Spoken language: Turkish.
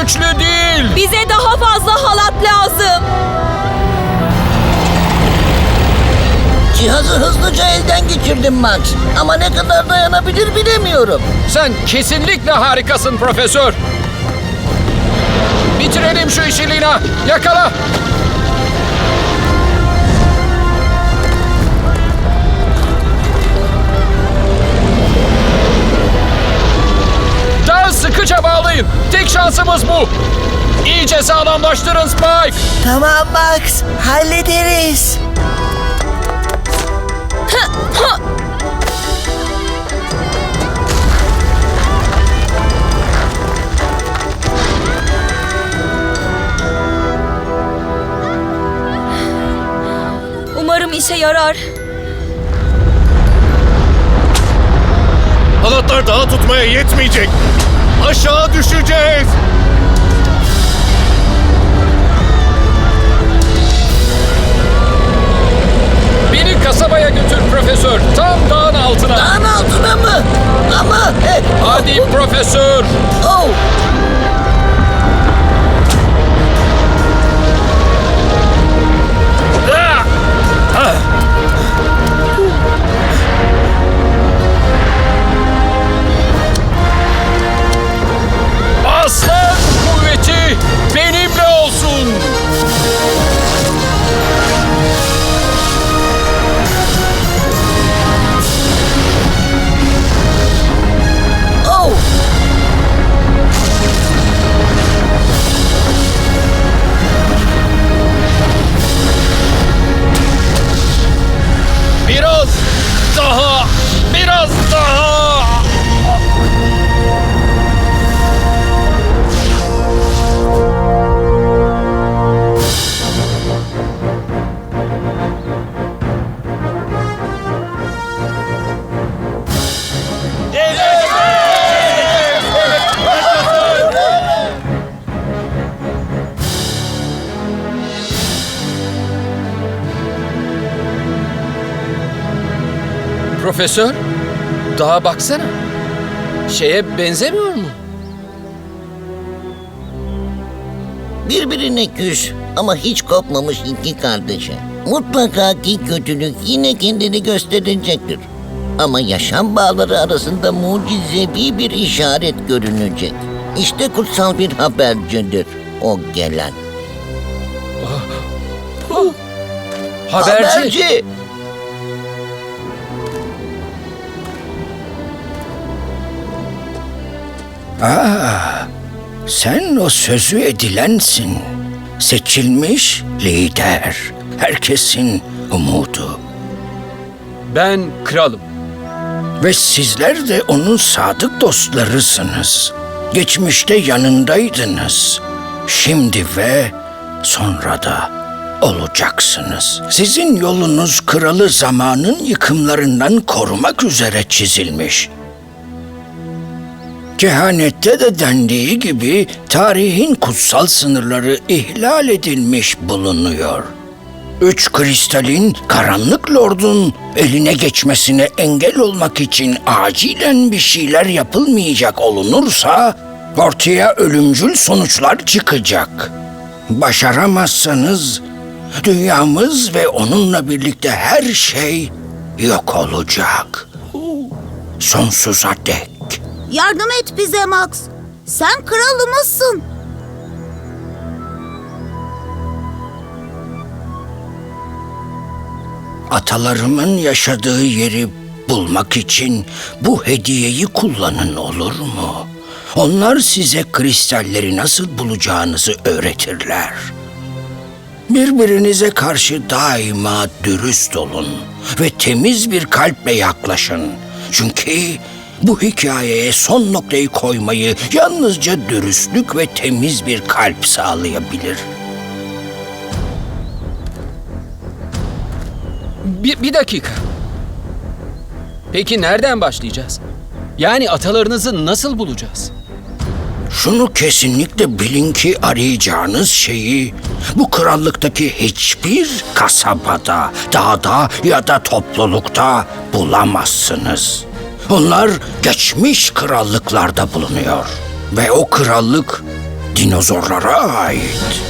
güçlü değil. Bize daha fazla halat lazım. Cihazı hızlıca elden geçirdim Max. Ama ne kadar dayanabilir bilemiyorum. Sen kesinlikle harikasın profesör. Bitirelim şu işi Lina. Yakala. Daha sıkıca bağlayın. Tek şansımız bu. İyice sağlamlaştırın Spike. Tamam Max, hallederiz. Umarım işe yarar. Halatlar daha tutmaya yetmeyecek. Aşağı düşeceğiz. Beni kasabaya götür profesör. Tam dağın altına. Dağın altına mı? Ama... eh, Hadi profesör. oh. Profesör, daha baksana. Şeye benzemiyor mu? Birbirine küs ama hiç kopmamış iki kardeşe. Mutlaka ki kötülük yine kendini gösterecektir. Ama yaşam bağları arasında mucizevi bir işaret görünecek. İşte kutsal bir habercidir o gelen. Haberci. Sen o sözü edilensin. Seçilmiş lider. Herkesin umudu. Ben kralım. Ve sizler de onun sadık dostlarısınız. Geçmişte yanındaydınız. Şimdi ve sonra da olacaksınız. Sizin yolunuz kralı zamanın yıkımlarından korumak üzere çizilmiş. Kehanette de dendiği gibi tarihin kutsal sınırları ihlal edilmiş bulunuyor. Üç kristalin karanlık lordun eline geçmesine engel olmak için acilen bir şeyler yapılmayacak olunursa ortaya ölümcül sonuçlar çıkacak. Başaramazsanız dünyamız ve onunla birlikte her şey yok olacak. Sonsuza dek. Yardım et bize Max. Sen kralımızsın. Atalarımın yaşadığı yeri bulmak için bu hediyeyi kullanın olur mu? Onlar size kristalleri nasıl bulacağınızı öğretirler. Birbirinize karşı daima dürüst olun ve temiz bir kalple yaklaşın. Çünkü bu hikayeye son noktayı koymayı yalnızca dürüstlük ve temiz bir kalp sağlayabilir. Bir, bir dakika. Peki nereden başlayacağız? Yani atalarınızı nasıl bulacağız? Şunu kesinlikle bilin ki arayacağınız şeyi bu krallıktaki hiçbir kasabada, dağda ya da toplulukta bulamazsınız. Onlar geçmiş krallıklarda bulunuyor. Ve o krallık dinozorlara ait.